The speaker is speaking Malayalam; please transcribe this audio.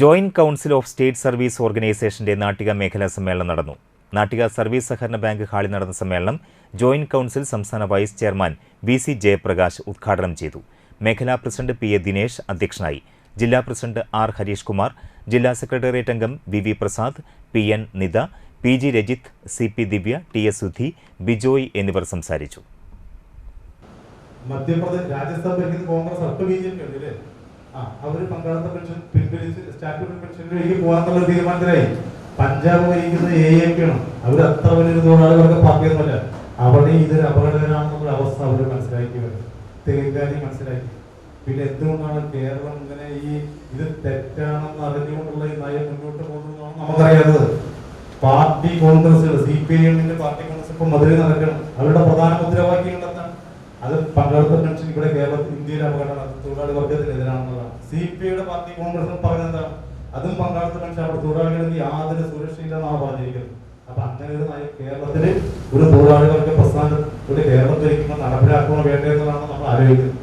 Joint council of state service ഓർഗനൈസേഷന്റെ നാട്ടിക മേഖലാ സമ്മേളനം നടന്നു. നാട്ടിക സർവീസ് സഹകരണ ബാങ്ക് ഹാളിൽ നടന്ന സമ്മേളനം ജോയിന്റ് കൗൺസിൽ സംസ്ഥാന vice chairman V C Jayaprakash ഉദ്ഘാടനം ചെയ്തു. മേഖലാ പ്രസിഡന്റ് പി എ ദിനേശ് അധ്യക്ഷനായി. ജില്ലാ പ്രസിഡന്റ് ആർ ഹരീഷ് കുമാർ ജില്ലാ സെക്രട്ടേറിയറ്റ് അംഗം V V Prasad P N Nitha P G Rajith C P Divya T S Sudhi Bijoy എന്നിവർ സംസാരിച്ചു. മധ്യപ്രദേശ് രാജസ്ഥാൻ കോൺഗ്രസ് അവർ പങ്കാളിത്ത പെൻഷൻ പിൻവലിച്ച് സ്റ്റാറ്റ്യൂട്ടറി പെൻഷനിലേക്ക് പോകാന്നുള്ള തീരുമാനത്തിലായി. പഞ്ചാബ് ഭരിക്കുന്നത് എ എ പി ആണ്. അവർ അത്ര വലിയൊരു തൊഴിലാളികൾക്ക് പാർട്ടിയൊന്നുമല്ല. അവിടെ ഇതൊരു അപകടകരമാണെന്നുള്ള അവസ്ഥ അവർ മനസ്സിലാക്കി വരും. തെലുങ്കാനി മനസ്സിലാക്കി. പിന്നെ എന്തുകൊണ്ടാണ് കേരളം ഇങ്ങനെ ഈ ഇത് തെറ്റാണെന്ന് അറിഞ്ഞുകൊണ്ടുള്ള ഈ നയം മുന്നോട്ട് പോകുന്നതാണ് നമുക്കറിയാത്തത്. Party congress C P I എമ്മിന്റെ പാർട്ടി കോൺഗ്രസ് ഇപ്പൊ മധുരയിൽ നടക്കണം. അവരുടെ പ്രധാന മുദ്രാവാക്യം എന്താണ്? അത് പങ്കാളിത്ത പെൻഷൻ ഇവിടെ കേരളത്തിൽ ഇന്ത്യയിൽ അപകടമാണ് തൊഴിലാളി വർഗത്തിനെതിരാണെന്നതാണ്. സി പി ഐയുടെ പാർട്ടി കോൺഗ്രസ് പറഞ്ഞത് അതും പങ്കാളിത്ത പെൻഷൻ അവിടെ തൊഴിലാളികളിൽ യാതൊരു സുരക്ഷയില്ലെന്നാണ് പറഞ്ഞിരിക്കുന്നത്. അപ്പൊ അങ്ങനെ ഒരു നയം കേരളത്തിൽ ഒരു തൊഴിലാളി വർഗ പ്രസ്ഥാനം ഒരു കേരളത്തിലേക്ക് നടപ്പിലാക്കണം വേണ്ടതെന്നാണ് നമ്മൾ ആലോചിക്കുന്നത്.